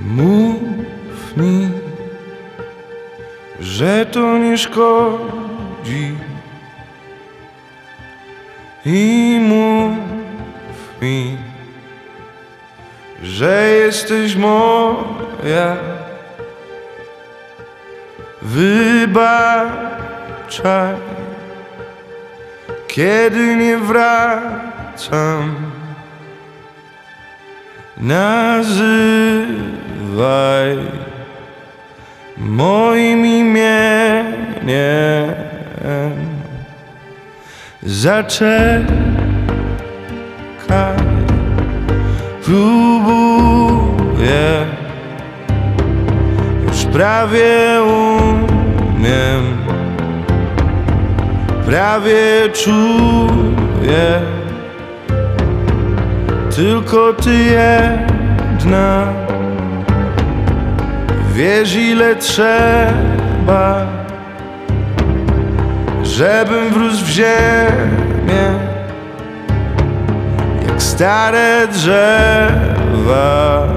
Mów mi, że to nie szkodzi. I mów mi, że jesteś moja. Wybaczaj, kiedy nie wracam. Nazywaj moim imieniem. Zaczekaj, próbuję, już prawie umiem, prawie czuję. Tylko ty jedna. Wiesz ile trzeba Żebym wrósł w ziemię Jak stare drzewa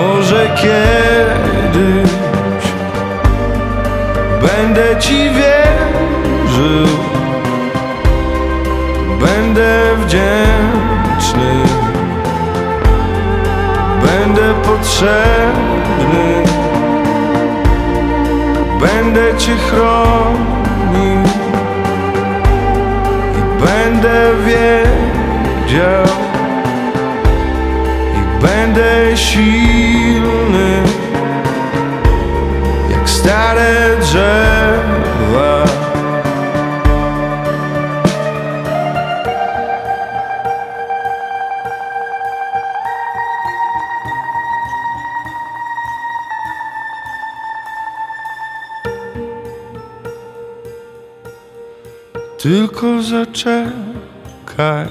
Może kiedyś będę ci wierzył, będę wdzięczny, będę potrzebny, będę cię chronił. I będę wiedział będę silny jak stare drzewa. Tylko zaczekaj.